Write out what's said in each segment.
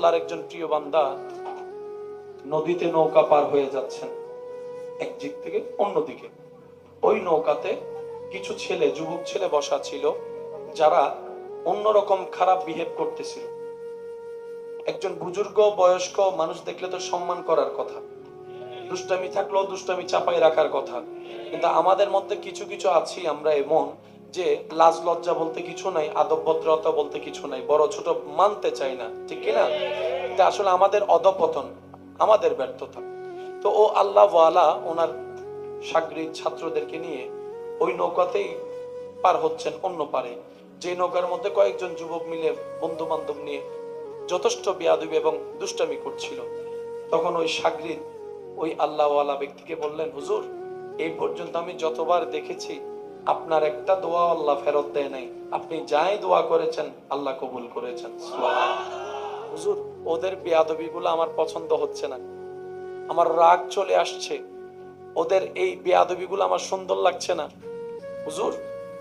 আল্লাহর একজন প্রিয় বান্দা নদীতে নৌকা পার হয়ে যাচ্ছেন এক দিক থেকে অন্য দিকে। ওই নৌকাতে কিছু ছেলে, যুবক ছেলে বসা ছিল, যারা অন্যরকম খারাপ বিহেভ করতেছিল। একজন বুজুর্গ, বয়স্ক মানুষ দেখলে তো সম্মান করার কথা। দুষ্টামি থাকলেও দুষ্টামি চাপাই রাখার কথা। কিন্তু আমাদের মধ্যে কিছু কিছু আছি, আমরা এমন যে লাজ লজ্জা বলতে কিছু নাই, আদব ভদ্রতা বলতে কিছু নাই, বড় ছোট মানতে চাই না, ঠিক কিনা? এটা আসলে আমাদের অধপতন, আমাদের ব্যর্থতা। তো ও আল্লাহ ওয়ালা ওনার সাগরিক ছাত্রদেরকে নিয়ে ওই নৌকাতেই পার হচ্ছেন অন্য পারে। যে নৌকার মধ্যে কয়েকজন যুবক মিলে বন্ধু বান্ধব নিয়ে যথেষ্ট বেয়াদবি এবং দুষ্টামি করছিল। তখন ওই সাগরিদ ওই আল্লাহওয়ালা ব্যক্তিকে বললেন, হুজুর, এই পর্যন্ত আমি যতবার দেখেছি আপনার একটা দোয়া আল্লাহ ফেরত দেয় নাই। আপনি যাই দোয়া করেছেন, আল্লাহ কবুল করেছেন। হুজুর, ওদের বেয়াদবি গুলো আমার পছন্দ হচ্ছে না। আমার রাগ চলে আসছে। ওদের এই বেয়াদবি গুলো আমার সুন্দর লাগছে না। হুজুর,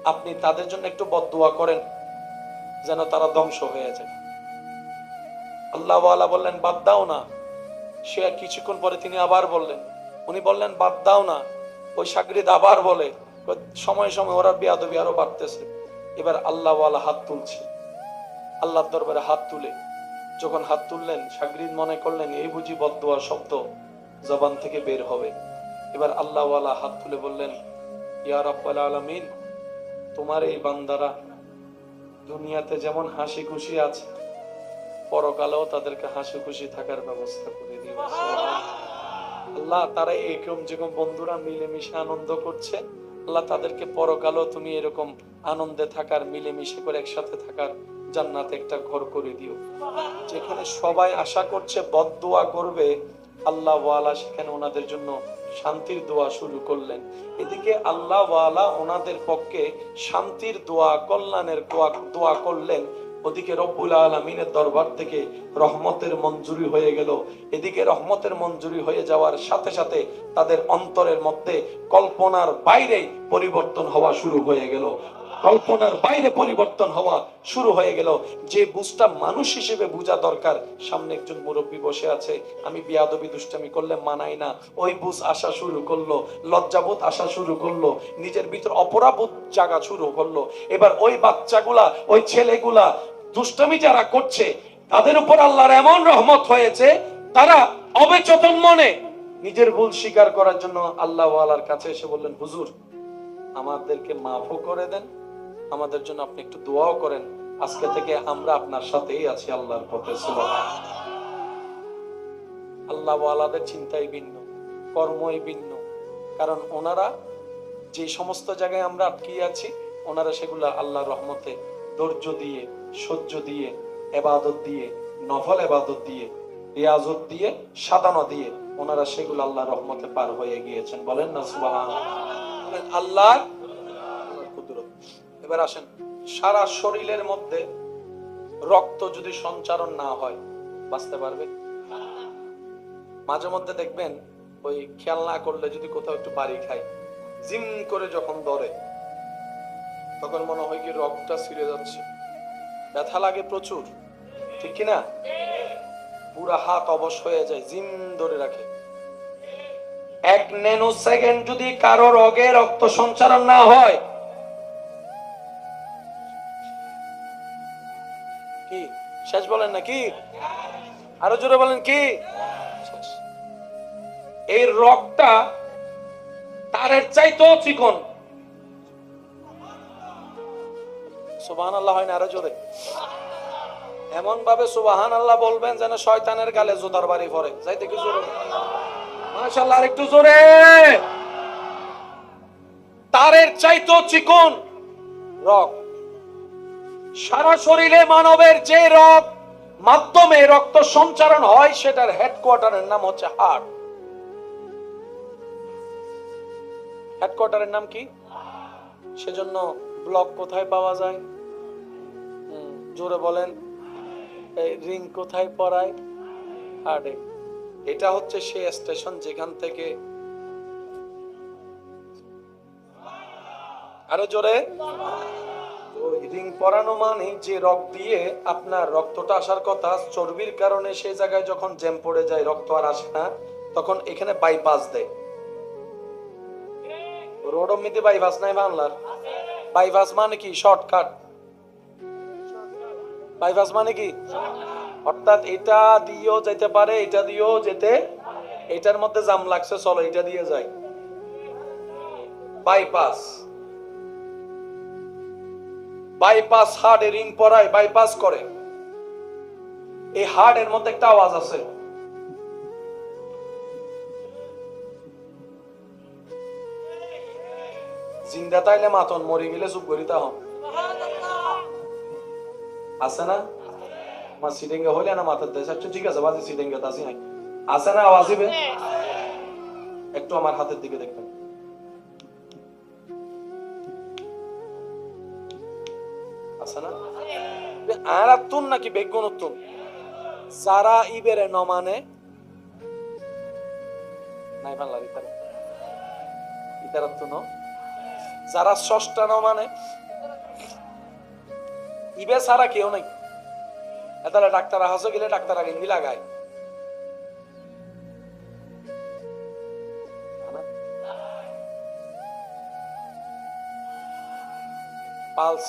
আপনি তাদের জন্য একটু বদদোয়া করেন, যেন তারা ধ্বংস হয়ে যায়। আল্লাহ বললেন, বাদ দাও না। সে কিছুক্ষণ পরে তিনি আবার বললেন, উনি বললেন, বাদ দাও না। ওই সাগরিদ আবার বলে সময় সময় ওরা বেয়াদবি আরও বাড়তেছে। এবার আল্লাহ হাত তুলছে। আল্লাহর দরবারে হাত তুলে। যখন হাত তুললেন সাগরিদ মনে করলেন, এই বুঝি বদদোয়া শব্দ জবান থেকে বের হবে। এবার আল্লাহ হাত তুলে বললেন, ইয়া রাব্বাল আলামিন, তোমার এই বান্দারা দুনিয়াতে যেমন হাসি খুশি আছে, পরকালেও তাদেরকে হাসি খুশি থাকার ব্যবস্থা করে দিও। আল্লাহ তারা এরকম যেরকম বন্ধুরা মিলেমিশে আনন্দ করছে আল্লাহ তাদেরকে পরকালেও তুমি এরকম আনন্দে থাকার, মিলেমিশে করে একসাথে থাকার জান্নাতে একটা ঘর করে দিও। যেখানে সবাই আশা করছে বদদোয়া করবে, আল্লাহ ওয়ালা সেখানে ওনাদের জন্য শান্তির দোয়া শুরু করলেন। এদিকে আল্লাহ ওয়ালা ওনাদের পক্ষে শান্তির দোয়া, কল্যাণের দোয়া- দোয়া করলেন। ওদিকে রব্বুল আলমিনের দরবার থেকে রহমতের মঞ্জুরি হয়ে গেল। এদিকে রহমতের মঞ্জুরি হয়ে যাওয়ার সাথে সাথে তাদের অন্তরের মধ্যে কল্পনার বাইরে পরিবর্তন হওয়া শুরু হয়ে গেল। কল্পনার বাইরে পরিবর্তন হওয়া শুরু হয়ে গেল। যে বুঝটা মানুষ হিসেবে বোঝা দরকার, সামনে একজন মুরব্বী বসে আছে, আমি বিয়াদবি দুষ্টামি করলে মানাই না। ওই বুঝ আসা শুরু করল, লজ্জাবোধ আসা শুরু করল, নিজের ভিতর অপরাবোধ জাগা শুরু করল। এবার ওই বাচ্চাগুলা, ওই ছেলেগুলা দুষ্টামি যারা করছে, তাদের উপর আল্লাহর এমন রহমত হয়েছে, তারা অবেচেতন মনে নিজের ভুল স্বীকার করার জন্য আল্লাহ আলার কাছে এসে বললেন, হুজুর, আমাদেরকে মাফও করে দেন আমাদের জন্য আপনি একটু দোয়াও করেন। আজকে থেকে আমরা আপনার সাথেই আছি আল্লাহর পথে আল্লাহ আলাদের চিন্তাই ভিন্ন, কর্মই ভিন্ন। কারণ ওনারা যে সমস্ত জায়গায় আমরা আটকে আছি, ওনারা সেগুলা আল্লাহর রহমতে ধৈর্য দিয়ে, সহ্য দিয়ে, এবাদত দিয়ে, নফল এবাদত দিয়ে, রিয়াজত দিয়ে সাদানো দিয়ে ওনারা সেগুলো আল্লাহ রহমতে পার হয়ে গিয়েছেন। বলেন না সুবহান আল্লাহ এবার আসেন, সারা শরীরের মধ্যে রক্ত যদি সঞ্চারণ না হয়, বাঁচতে পারবে? মাঝে মধ্যে দেখবেন, ওই খেয়াল না করলে যদি কোথাও একটু বাড়ি খায়, জিম করে যখন ধরে তখন মনে হয় কি রক্তটা ছিঁড়ে যাচ্ছে। ব্যথা লাগে প্রচুর, ঠিক কি না পুরা হাত অবশ হয়ে যায়, জিম ধরে রাখে। এক ন্যানো সেকেন্ড যদি কারও রগে রক্ত সঞ্চারণ না হয় কি? শেষ বলেন না কি? আরও জোরে বলেন কি? এই রগটা তারের চাইতেও চিকন। সুবাহান আল্লাহ হয় না আরও জোরে। এমন ভাবে সুবাহান আল্লাহ বলবেন যেন শয়তানের গালে জোতার বাড়ি পড়ে যাইতে কি জোরে? মাশাআল্লাহ আর একটু জোরে। তারের চাইতেও চিকন রক সারা শরীরে মানবের যে রক মাধ্যমে রক্ত সঞ্চারণ হয়, সেটার হেডকোয়ার্টারের নাম হচ্ছে হার্ট হেডকোয়ার্টারের নাম কি? সেজন্য ব্লক কোথায় পাওয়া যায়? জোরে বলেন। রিং কোথায় পড়ায়? হার্টে এটা হচ্ছে সেই স্টেশন যেখান থেকে আরও জোরে। রিং পরানো মানে যে রক্ত দিয়ে আপনার রক্তটা আসার কথা, চর্বির কারণে সেই জায়গায় যখন জ্যাম পড়ে যায়, রক্ত আর আসে না, তখন এখানে বাইপাস দেয়। রোড মিতে বাইপাস নাই বাংলার। বাইপাস মানে কি? শর্টকাট বাইপাস মানে কি? অর্থাৎ এটা দিয়েও যেতে পারে, এটা দিয়েও যেতে, এটার মধ্যে জাম লাগছে, চলো, এটা দিয়ে যায় বাইপাস বাইপাস হার্ট রিং পরায় বাইপাস করে। এই হার্ট এর মধ্যে একটা আওয়াজ আছে। জিন্দা তাইলে মাতন, মরে গেলে চুপ করি তা হম। আছে না? আমার সিটিংগে হলে না মাথার দেশ আচ্ছা ঠিক আছে, বাজে সিটিংগে তাসি নাই। আছে না আওয়াজ দিবে? একটু আমার হাতের দিকে দেখবেন। আছে না? আর আত্মুন নাকি বেগুন উত্তুন যারা ইবেরে ন মানে নাই বাংলা ইতার ইতার আত্মুন যারা ষষ্ঠা ন মানে ইবে ছাড়া কেউ নাই। তাহলে ডাক্তার হাসো গেলে ডাক্তার আগে ইন্দি লাগায়। পালস।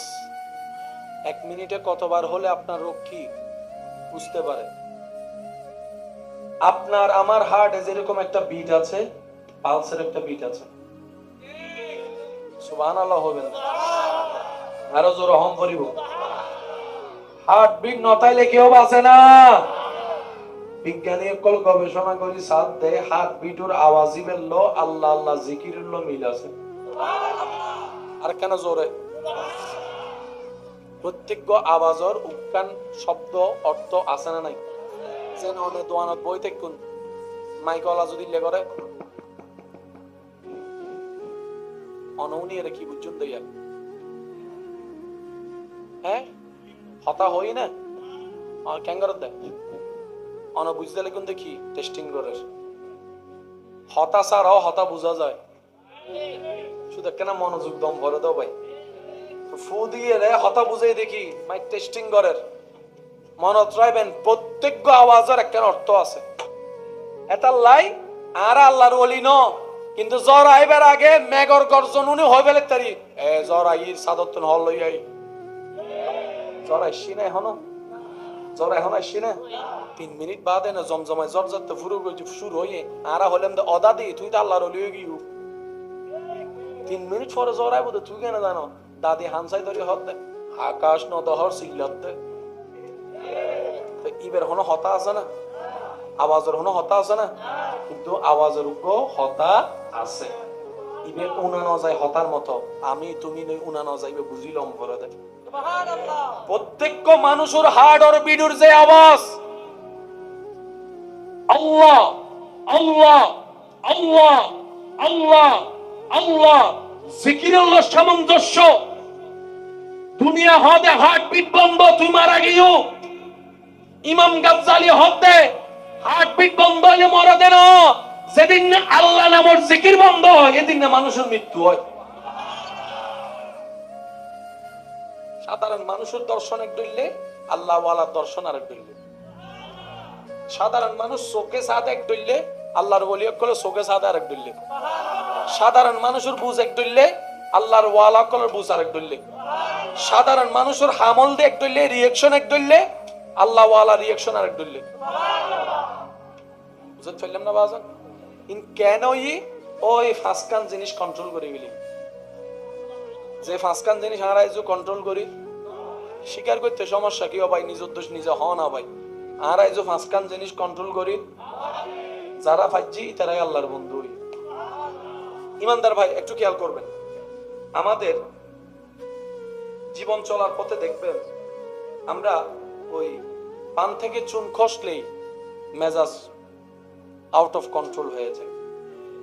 এক মিনিটে কতবার হলে আপনার রোগ কি? বুঝতে পারে। আপনার, আমার হার্টে যেরকম একটা বিট আছে পালসের একটা বিট আছে। আল্লাহ হবেন আরও জোর হম করিব। হার্ট বিট নতাইলে কেউ বাঁচে না। বিজ্ঞানী একল গবেষণা করি সাথ দেয় হার্ট বিটুর আল্লাহ আল্লাহ জিকিরুল্লো মিল আছে। আর কেন জোরে? প্রত্যেক আওয়াজর উৎকান শব্দ অর্থ আছে না নাই? যেন অনেক দোয়ানত বই দেখুন মাইকলা যদি লে করে। অনউনি এর কি বুঝুন দইয়া হ্যাঁ হতা হই না? আর ক্যাঙ্গার দেয় অন বুঝতে লিখুন দেখি টেস্টিং করে হতা ছাড়াও হতা বোঝা যায়। শুধু কেন মনোযোগ দম ভরে দাও ভাই। ফু দিয়ে রে, হতা বুঝাই দেখি, মাই টেস্টিং করের মনত রাখবেন প্রত্যেক আওয়াজের একটা অর্থ আছে। এটা লাই, আর আল্লাহর ওলি ন। কিন্তু জ্বর আইবার আগে মেঘর গর্জন উনি হয়ে ফেলে তারি এ জ্বর আইর সাদত হল লই আই। জ্বর আইসি না এখনও? জ্বর এখন আইসি না? তিন মিনিট বাদে না জমজমায় জ্বর যাতে ফুরু শুরু হইয়ে, আরা হলেন দে অদা দি, তুই তো আল্লাহর ওলি হয়ে গিয়ে। তিন মিনিট পরে জ্বর আইব তুই কেন জানো? দাদি হানসাই ধরি হত আকাশ ন দহর সিল্লত দে ইবের হনো হতা আছে না? আওয়াজের হনো হতা আছে না? কিন্তু আওয়াজের উপর হতা আছে। ইবে উনা ন যায় হতার মতো। আমি তুমি নই উনা ন যাইবে বুঝিলম করে দে প্রত্যেক মানুষের হার্ট আর বিডুর যে আওয়াজ। আল্লাহ আল্লাহ আল্লাহ আল্লাহ আল্লাহ। জিকিরুল্লাহ সামঞ্জস্য। দুনিয়া হদে হার্ট বিট বন্ধ তুই মারা গিয়েও। ইমাম গাজ্জালি হদে হার্ট বিট বন্ধ হলে মরা দেন যেদিন না আল্লাহ নামর জিকির বন্ধ হয়, এদিন না মানুষের মৃত্যু হয়। সাধারণ মানুষের দর্শন এক ডইলে আল্লাহ ওয়ালার দর্শন আর এক ডইলে সাধারণ মানুষ চোখে সাদ এক ডইলে আল্লাহর বলিয়ক করলে চোখে সাদ আর এক ডইলে সাধারণ মানুষের বুঝ এক ডইলে আল্লাহর ওয়ালা কলের বুঝ আর এক ডইলে সাধারণ মানুষের হামল দিয়ে এক ডইলে রিয়েকশন এক ডইলে আল্লাহ ওয়ালা রিয়েকশন আর এক ডইলে বুঝতে পারলাম না বাজান? ইন কেন ই ওই ফাঁসকান জিনিস কন্ট্রোল করে গেলি যে ফাঁসকান জিনিস হারাই যে কন্ট্রোল করি, স্বীকার করতে সমস্যা কি ভাই? নিজ দোষ নিজে হ না ভাই। হারাই যে ফাঁসকান জিনিস কন্ট্রোল করি, যারা ফাইজি, তারাই আল্লাহর বন্ধু ইমানদার ভাই, একটু খেয়াল করবেন। আমাদের জীবন চলার পথে দেখবেন, আমরা ওই পান থেকে চুন খসলেই মেজাজ আউট অফ কন্ট্রোল হয়ে যায়।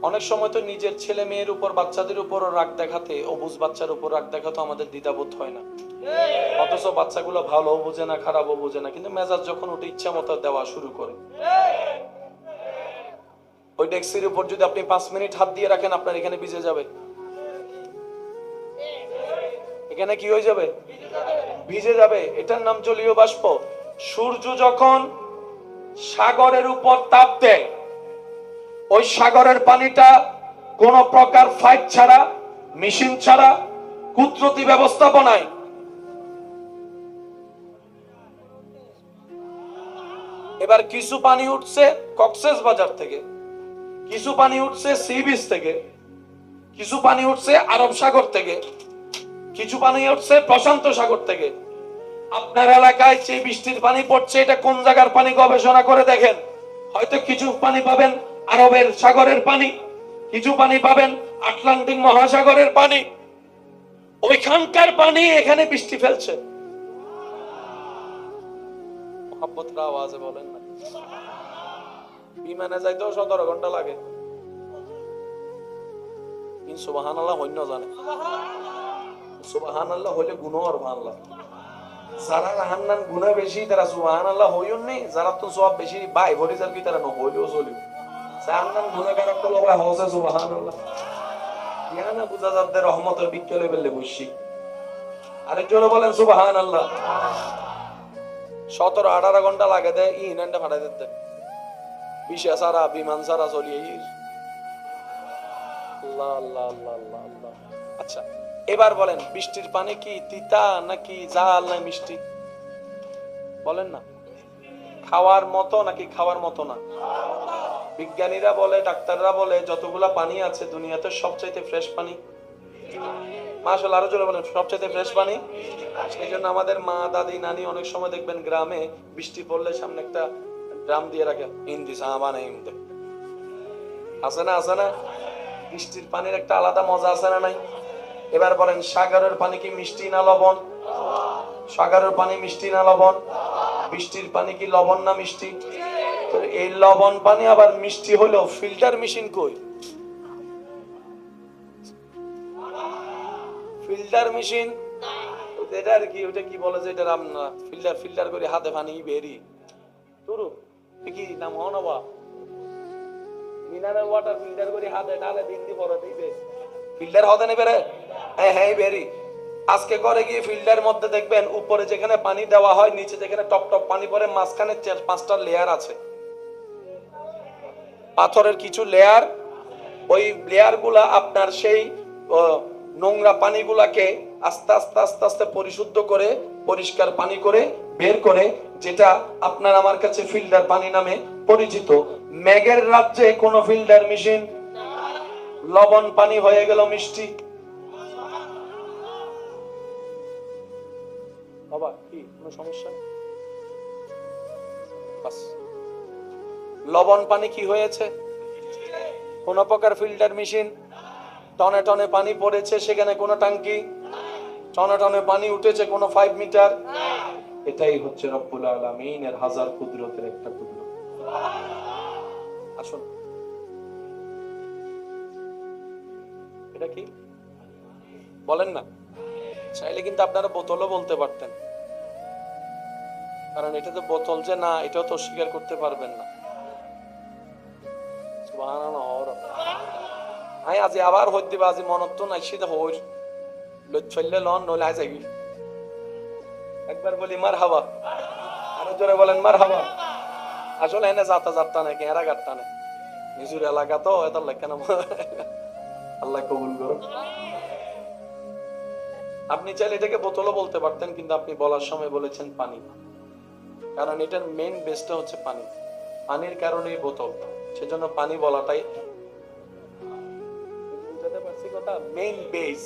অনেক সময় তো নিজের ছেলে মেয়ের উপর, বাচ্চাদের উপর রাগ দেখাতে, অবুজ বাচ্চার উপর রাগ দেখাতে আমাদের দ্বিধাবোধ হয় না। অথচ বাচ্চাগুলো ভালো বোঝে না, খারাপও বোঝে না, কিন্তু মেজাজ যখন ওটা ইচ্ছা মতো দেওয়া শুরু করে। ওই ডেক্সির উপর যদি আপনি পাঁচ মিনিট হাত দিয়ে রাখেন, আপনার এখানে ভিজে যাবে। এখানে কি হয়ে যাবে? ভিজে যাবে। এটার নাম জলীয় বাষ্প। সূর্য যখন সাগরের উপর তাপ দেয়, ওই সাগরের পানিটা কোন প্রকার ফাইট ছাড়া মেশিন ছাড়া, কুদরতি ব্যবস্থাপনায় এবার কিছু পানি উঠছে কক্সেস বাজার থেকে, কিছু পানি উঠছে সি বিচ থেকে, কিছু পানি উঠছে আরব সাগর থেকে। কিছু পানি উঠছে প্রশান্ত সাগর থেকে। আপনার এলাকায় যে বৃষ্টির পানি পড়ছে, এটা কোন জায়গার পানি গবেষণা করে দেখেন? হয়তো কিছু পানি পাবেন আরবের সাগরের পানি, কিছু পানি পাবেন আটলান্টিক মহাসাগরের পানি। ওইখানকার পানি এখানে বৃষ্টি ফেলছে। বলেন বিমানে যাইতেও সতেরো ঘণ্টা লাগে। কিন্তু আল্লাহ হইন্য জানে। সুবাহান আল্লাহ হইলে গুণ আর যারা রাহান্নান গুণা বেশি, তারা সুবাহান আল্লাহ হইন নেই যারা তো সব বেশি বাই ভরি যার কি তারা নহইলেও চলিও জাহান্নাম গুণাগার তো লগা হসে সুবাহান আল্লাহ ইয়ানা বুঝা যাদের রহমতের বিকেলে বেললে বসি আরেকজন বলেন সুবাহান আল্লাহ সতেরো, আঠারো ঘণ্টা লাগে দেয় ই ইনানটা ফাটাই দিতে। বিশা সারা, বিমান সারা চলিয়ে আল্লাহ আল্লাহ আল্লাহ আল্লাহ। আচ্ছা। এবার বলেন, বৃষ্টির পানি কি তিতা নাকি জাল না মিষ্টি? বলেন না। খাওয়ার মতো নাকি খাওয়ার মতো না? বিজ্ঞানীরা বলে, ডাক্তাররা বলে, যতগুলা পানি আছে দুনিয়াতে সবচাইতে ফ্রেশ পানি। মাসাল আরও জোরে বলেন, সবচাইতে ফ্রেশ পানি? সেই জন্য আমাদের মা, দাদি, নানি অনেক সময় দেখবেন গ্রামে বৃষ্টি পড়লে সামনে একটা ড্রাম দিয়ে রাখে হিন্দি সাহাবানে হিন্দে আছে না আছে না? বৃষ্টির পানির একটা আলাদা মজা আছে না নাই? এবার বলেন, সাগরের পানি কি মিষ্টি না লবণ? সাগরের পানি মিষ্টি না লবণ? বৃষ্টির পানি কি লবণ না মিষ্টি? তো এই লবণ পানি আবার মিষ্টি হলো ফিল্টার মেশিন কই? Filter machine? এটা আর কি, ওটা কি বলে যে এটা রান্না ফিল্টার ফিল্টার করে হাতে পানি বেরি। তুরু কি নাম হনবা মিনারেল ওয়াটার ফিল্টার করে হাতে ডালে দিন দি বড় দিবে। ফিল্টার হতে নেবে রে। হ্যাঁ বেরি, আজকে করে গিয়ে ফিল্টার মধ্যে দেখবেন উপরে যেখানে পানি দেওয়া হয়, নিচে যেখানে টপ টপ পানি পড়ে, মাঝখানে চার, পাঁচটা লেয়ার আছে। পাথরের কিছু লেয়ার ওই লেয়ারগুলা আপনার সেই নোংরা পানিগুলাকে আস্তে আস্তে আস্তে আস্তে পরিশুদ্ধ করে, পরিষ্কার পানি করে, বের করে, যেটা আপনার আমার কাছে ফিল্টার পানি নামে পরিচিত। মেঘের রাজ্যে কোনো ফিল্টার মেশিন, লবণ পানি হয়ে গেল মিষ্টি। বাবা কি? কোনো সমস্যা? লবণ পানি কি হয়েছে? কোন প্রকার ফিল্টার মেশিন? টনে টনে পানি পড়েছে সেখানে কোনো টাঙ্কি টনে টনে পানি উঠেছে কোনো ফাইভ মিটার এটাই হচ্ছে রব্বুল আলমিনের হাজার কুদরতের একটা কুদরত। আসুন। এটা কি? বলেন না। চাইলে কিন্তু আপনারা বোতলও বলতে পারতেন। কারণ এটা তো বোতল যে না, এটাও তো স্বীকার করতে পারবেন না। আজি আবার হইতে দিবা, আজি মনত তো নাই সেটা হইর। লন একবার বলি মার হাওয়া আরও জোরে বলেন মার হাওয়া আসলে এনে যাতা যাত্রা নাকি এরা নেই। নিজের এলাকা তো এত লেখা না। আল্লাহ কবুল আপনি চাইলে এটাকে বোতলও বলতে পারতেন, কিন্তু আপনি বলার সময় বলেছেন পানি। কারণ এটার মেন বেসটা হচ্ছে পানি। পানির কারণেই বোতল। সেজন্য পানি বলাটাই বুঝাতে পারছি মেইন বেস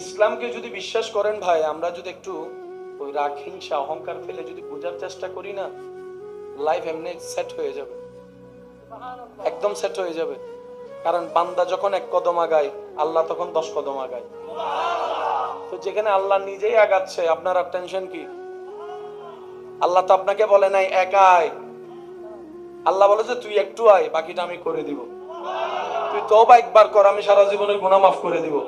ইসলামকে যদি বিশ্বাস করেন ভাই, আমরা যদি একটু ওই রাগ হিংসা অহংকার ফেলে যদি বোঝার চেষ্টা করি না লাইফ এমনি সেট হয়ে যাবে। একদম সেট হয়ে যাবে। কারণ বান্দা যখন এক কদম আগায়, আল্লাহ তখন দশ কদম আগায়। তো যেখানে আল্লাহ নিজেই আগাচ্ছে, আপনার আর টেনশন কি? আল্লাহ তো আপনাকে বলে নাই, একাই। আল্লাহ বলে যে, তুই একটু আয়, বাকিটা আমি করে দিব। তুই তো একবার কর, আমি সারা জীবনের গুনাহ মাফ করে দিব।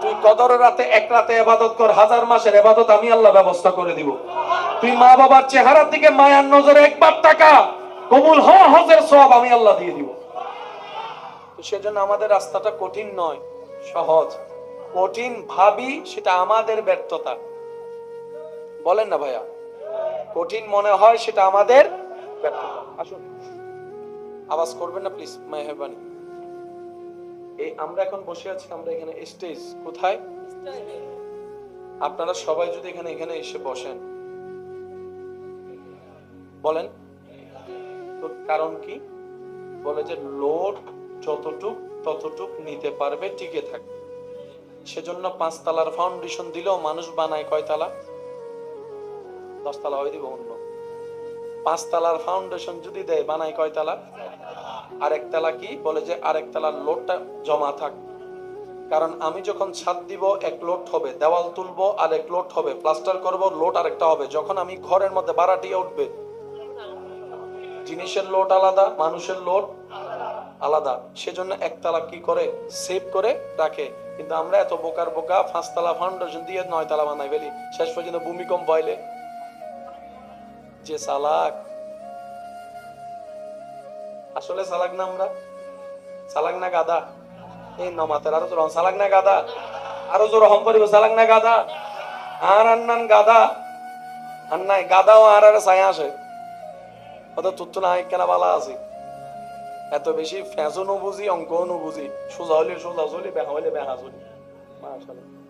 তুই কদর রাতে, এক রাতে এবাদত কর, হাজার মাসের এবাদত আমি আল্লাহ ব্যবস্থা করে দিব। তুই মা বাবার চেহারার দিকে মায়ার নজরে একবার টাকা কবুল হ, হজের সব আমি আল্লাহ দিয়ে দিব। সেজন্য আমাদের রাস্তাটা কঠিন নয়, সহজ। কঠিন ভাবি, সেটা আমাদের ব্যর্থতা। বলেন না ভাইয়া। কঠিন মনে হয়, সেটা আমাদের আসুন। আওয়াজ করবেন না প্লিজ মেহরবানি। এই আমরা এখন বসে আছি, আমরা এখানে স্টেজ কোথায়? আপনারা সবাই যদি এখানে এখানে এসে বসেন। বলেন। তো কারণ কি? বলে যে লোড যতটুক, ততটুক নিতে পারবে, টিকে থাকবে। সেজন্য পাঁচতলার ফাউন্ডেশন দিলেও মানুষ বানায় কয়তলা? দশতলা হয়ে দিব অন্য। পাঁচতলার ফাউন্ডেশন যদি দেয়, বানায় কয়তলা? আরেকতলা কি? বলে যে আরেকতলার লোডটা জমা থাক। কারণ আমি যখন ছাদ দিব, এক লোড হবে, দেওয়াল তুলবো আর এক লোড হবে প্লাস্টার করব লোড আরেকটা হবে। যখন আমি ঘরের মধ্যে বাড়াটিয়ে উঠবে, জিনিসের লোড আলাদা, মানুষের লোড আলাদা। সেজন্য একতলা কি করে? সেভ করে রাখে। কিন্তু আমরা এত বোকার বোকা, পাঁচতলা ফাউন্ডেশন দিয়ে নয়তলা বানাই ফেলি। শেষ পর্যন্ত ভূমিকম্প হইলে। যে সালাক। আসলে সালাক না আমরা? সালাক না গাদা? এই নমাতের আরও জোর সালাক না গাদা? আরও জোর হম পরিব সালাক না গাদা? আর আন্নান গাদা? আন্নাই গাদাও আর আর ছায়া আসে। অত তুত্তু না কেন বালা আছে। এত বেশি ফ্যাঁসও নো বুঝি অঙ্কও নো বুঝি সোজা হলে সোজা চলি বেহা হলে বেহা চলি মাশাআল্লাহ।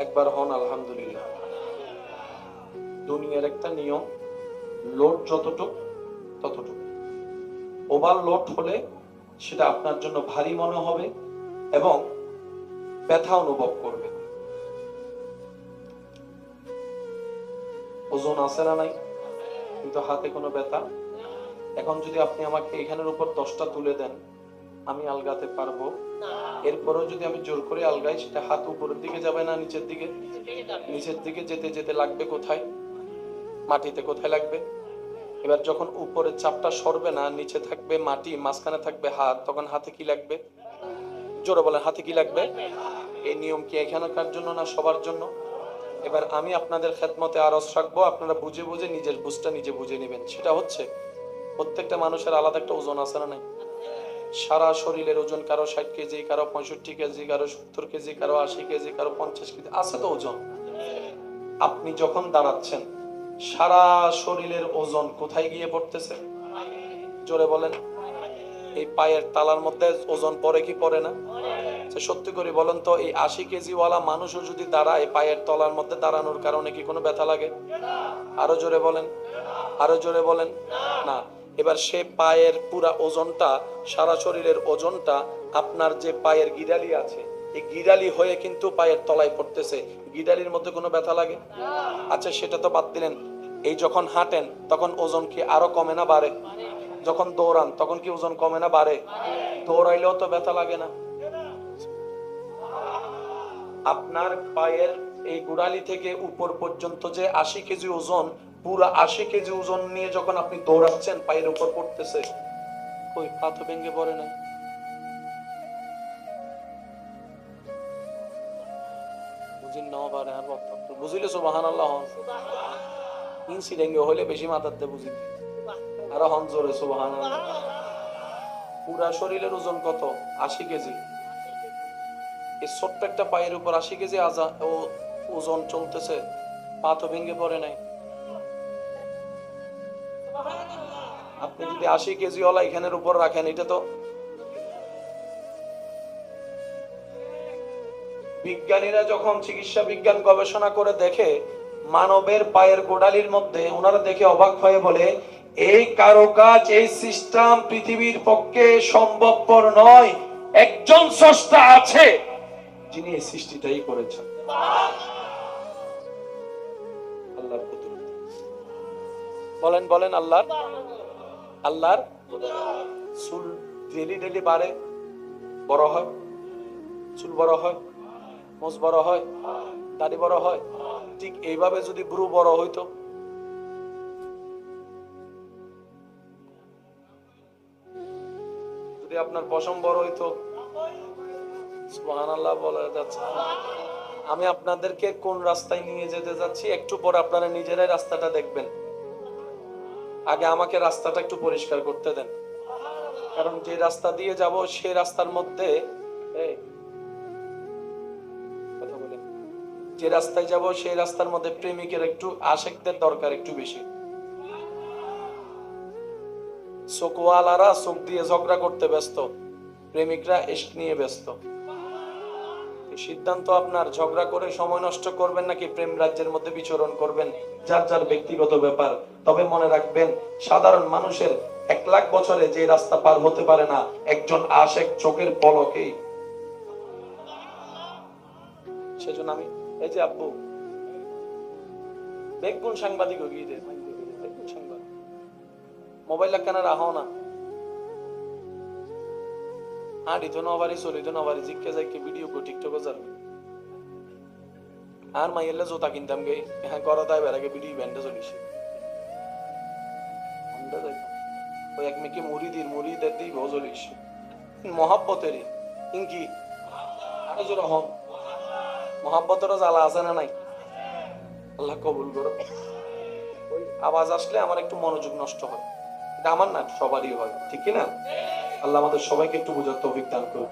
একবার হন, আলহামদুলিল্লাহ। দুনিয়ার একটা নিয়ম, লোড যতটুক, ততটুক। ওভার লোড হলে সেটা আপনার জন্য ভারী মনে হবে এবং ব্যথা অনুভব করবে। ওজন আছে না নাই? কিন্তু হাতে কোনো ব্যথা? এখন যদি আপনি আমাকে এখানের উপর দশটা তুলে দেন আমি আলগাতে পারব। এরপরেও যদি আমি জোর করে আলগাই, সেটা হাত উপরের দিকে যাবে না নিচের দিকে? নিচের দিকে যেতে যেতে লাগবে কোথায়? মাটিতে কোথায় লাগবে? এবার যখন উপরের চাপটা সরবে না, নিচে থাকবে মাটি, মাঝখানে থাকবে হাত, তখন হাতে কি লাগবে? জোরে বলেন, হাতে কি লাগবে? এই নিয়ম কি এখানকার জন্য না সবার জন্য? এবার আমি আপনাদের খেদমতে আরস রাখব, আপনারা বুঝে বুঝে নিজের বুঝটা নিজে বুঝে নেবেন। সেটা হচ্ছে, প্রত্যেকটা মানুষের আলাদা একটা ওজন আছে না নাই? সারা শরীরের ওজন কারও ষাট কেজি কারও পঁয়ষট্টি কেজি কারও সত্তর কেজি কারও আশি কেজি কারও পঞ্চাশ কেজি আছে তো ওজন? আপনি যখন দাঁড়াচ্ছেন সারা শরীরের ওজন কোথায় গিয়ে পড়তেছে? জোরে বলেন। এই পায়ের তালার মধ্যে ওজন পড়ে কি পড়ে না? আচ্ছা, সত্যি করে বলেন তো এই আশি কেজিওয়ালা মানুষও যদি দাঁড়ায় পায়ের তলার মধ্যে দাঁড়ানোর কারণে কি কোনো ব্যথা লাগে? আরও জোরে বলেন। আরও জোরে বলেন। না এবার সে পায়ের পুরা ওজনটা, সারা শরীরের ওজনটা আপনার যে পায়ের গিরালি আছে, এই গিরালি হয়ে কিন্তু পায়ের তলায় পড়তেছে। গিরালির মধ্যে কোনো ব্যথা লাগে? আচ্ছা সেটা তো বাদ দিলেন। এই যখন হাঁটেন, তখন ওজন কি আরও কমে না বাড়ে? যখন দৌড়ান, তখন কি ওজন কমে না বাড়ে? দৌড়াইলেও তো ব্যথা লাগে না। আপনার পায়ের এই গোড়ালি থেকে উপর পর্যন্ত যে আশি কেজি ওজন পুরো আশি কেজি ওজন নিয়ে যখন আপনি দৌড়াচ্ছেন পায়ের উপর পড়তেছে কই পা তো ভেঙে পড়ে নাই। বুঝিন ন পারে আর বক্তব্য বুঝিলে সুবাহান আল্লাহ হন ইনসি ডেঙ্গে হইলে বেশি মাথাতে বুঝি আরও হন জোরে সুবাহান পুরা শরীরের ওজন কত? আশি কেজি। এই ছোট্ট একটা পায়ের উপর আশি কেজি আজা ও ওজন চলতেছে পা তো ভেঙে পড়ে নাই। আপনি যদি আশি কেজি ওলা এখানের উপর রাখেন, এটা তো বিজ্ঞানীরা যখন চিকিৎসা বিজ্ঞান গবেষণা করে দেখে, মানবের পায়ের গোড়ালির মধ্যে ওনারা দেখে অবাক হয়ে বলে, এই কারুকাজ এই সিস্টেম পৃথিবীর পক্ষে সম্ভবপর নয়। একজন স্রষ্টা আছে যিনি এই সৃষ্টিটাই করেছেন। বলেন বলেন, আল্লাহর আল্লাহর চুল ডেলি ডেলি বাড়ে, বড় হয়, চুল বড় হয়, মোজ বড় হয়, দাড়ি বড় হয়, ঠিক এইভাবে যদি ব্রু বড় হইতো। যদি আপনার পশম বড় হইতো, সুবহানাল্লাহ বলা যাচ্ছে আমি আপনাদেরকে কোন রাস্তায় নিয়ে যেতে যাচ্ছি, একটু পর আপনারা নিজেরাই রাস্তাটা দেখবেন। আগে আমাকে রাস্তাটা একটু পরিষ্কার করতে দেন। কারণ যে রাস্তা দিয়ে যাব সেই রাস্তার মধ্যে যে রাস্তায় যাব সেই রাস্তার মধ্যে প্রেমিকের একটু, আশেকদের দরকার একটু বেশি। চোখওয়ালারা চোখ দিয়ে ঝগড়া করতে ব্যস্ত। প্রেমিকরা এসক নিয়ে ব্যস্ত। সিদ্ধান্ত আপনার। ঝগড়া করে সময় নষ্ট করবেন নাকি প্রেম রাজ্যের মধ্যে বিচরণ করবেন? যার যার ব্যক্তিগত ব্যাপার। তবে মনে রাখবেন, সাধারণ মানুষের এক লাখ বছরে যে রাস্তা পার হতে পারে না, একজন আশেক চোখের পলকেই। সেজন্য আমি, এই যে আব্বু, বেগুন সাংবাদিক বেগুন সাংবাদিক। মোবাইল কেন রাখো না। হাঁটি তো নবারি চলি তো নবারি জিজ্ঞে যাই কি ভিডিও কো টিকটকে যাবি আর মাইয়েলে জোতা কিনতাম গে। হ্যাঁ করো তাই বেড়াকে ভিডিও ব্যান্ডে যাইতাম। ওই এক মেয়েকে মুড়িদির মুড়িদের দিই ভো চলিস মহাব্বতেরই ইনকি আরও জোর হম। মহাব্বতেরও জ্বালা আছে না নাই? আল্লাহ কবুল করো। ওই আওয়াজ আসলে আমার একটু মনোযোগ নষ্ট হয়। এটা আমার না, সবারই হয়। ঠিক না? আল্লাহ আমাদের সবাইকে একটু বোঝার তৌফিক দান করুন